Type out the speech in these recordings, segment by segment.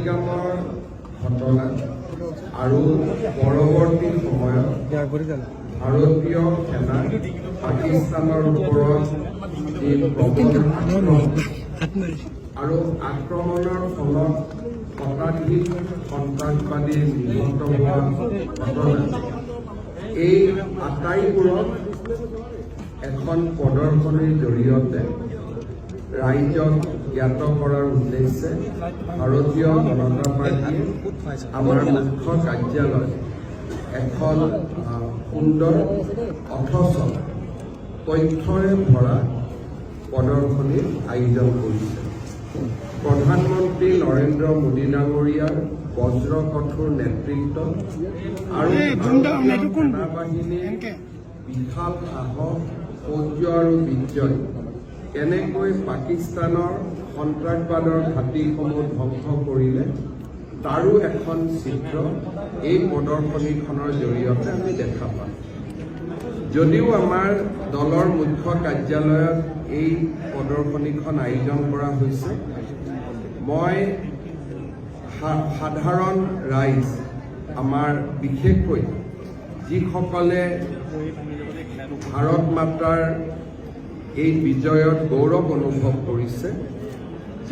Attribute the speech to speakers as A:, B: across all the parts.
A: পহলগামৰ ঘটনা আৰু পৰৱৰ্তী সময়ত ভাৰতীয় সেনা পাকিস্তানৰ ওপৰত আৰু আক্ৰমণৰ ফলত শতাধিক সন্ত্ৰাসবাদী নিহত হোৱা ঘটনা। এই আটাইবোৰক এখন প্ৰদৰ্শনীৰ জৰিয়তে ৰাইজক জ্ঞাত কৰাৰ উদ্দেশ্যে ভাৰতীয় জনতা পাৰ্টীয়ে আমাৰ মুখ্য কাৰ্যালয় এখন সুন্দৰ অথচ তথ্যৰে ভৰা প্ৰদৰ্শনীৰ আয়োজন কৰিছে। প্ৰধানমন্ত্ৰী নৰেন্দ্ৰ মোদী ডাঙৰীয়াৰ বজ্ৰ কঠোৰ নেতৃত্ব আৰু সেনাবাহিনীৰ বিশাল সাহস শৌৰ্য আৰু বিজয় কেনেকৈ পাকিস্তানৰ সন্ত্ৰাসবাদৰ ঘাটিসমূহ ধ্বংস কৰিলে তাৰো এখন চিত্ৰ এই প্ৰদৰ্শনীখনৰ জৰিয়তে আমি দেখা পাম। যদিও আমাৰ দলৰ মুখ্য কাৰ্যালয়ত এই প্ৰদৰ্শনীখন আয়োজন কৰা হৈছে মই সাধাৰণ ৰাইজ আমাৰ বিশেষকৈ যিসকলে ভাৰত মাতাৰ এই বিজয়ত গৌৰৱ অনুভৱ কৰিছে।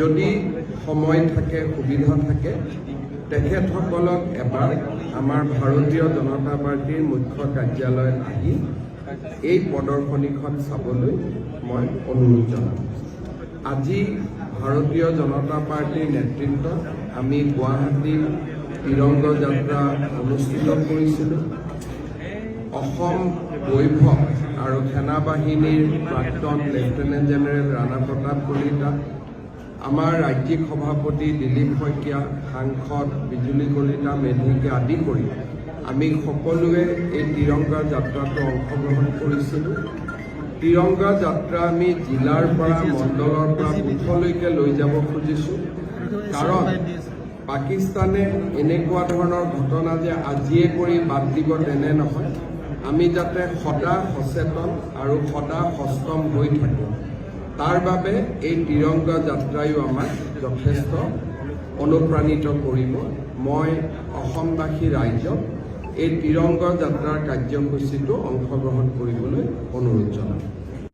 A: যদি সময় থাকে, সুবিধা থাকে, তেখেতসকলক এবাৰ আমাৰ ভাৰতীয় জনতা পাৰ্টীৰ মুখ্য কাৰ্যালয়ত আহি এই প্ৰদৰ্শনীখন চাবলৈ মই অনুৰোধ জনাম। আজি ভাৰতীয় জনতা পাৰ্টীৰ নেতৃত্বত আমি গুৱাহাটীত তিৰংগ যাত্ৰা অনুষ্ঠিত কৰিছিলোঁ। অসম বৈভৱ আৰু সেনা বাহিনীৰ প্ৰাক্তন লেফটেনেণ্ট জেনেৰেল ৰাণা প্ৰতাপ কলিতা আমাৰ ৰাজ্যিক সভাপতি দিলীপ শইকীয়া সাংসদ বিজুলী কলিতা মেধিকে আদি কৰি আমি সকলোৱে এই তিৰংগা যাত্ৰাটো অংশগ্ৰহণ কৰিছিলোঁ। তিৰংগা যাত্ৰা আমি জিলাৰ পৰা মণ্ডলৰ পৰা বুথলৈকে লৈ যাব খুজিছোঁ। কাৰণ পাকিস্তানে এনেকুৱা ধৰণৰ ঘটনা যে আজিয়ে কৰি বাদ দিব তেনে নহয়। আমি যাতে সদা সচেতন আৰু সদা সষ্টম হৈ থাকোঁ। তাৰ বাবে এই তিৰংগা যাত্ৰায়ো আমাক যথেষ্ট অনুপ্ৰাণিত কৰিব। মই অসমবাসী ৰাইজক এই তিৰংগা যাত্ৰাৰ কাৰ্যসূচীটো অংশগ্ৰহণ কৰিবলৈ অনুৰোধ জনাম।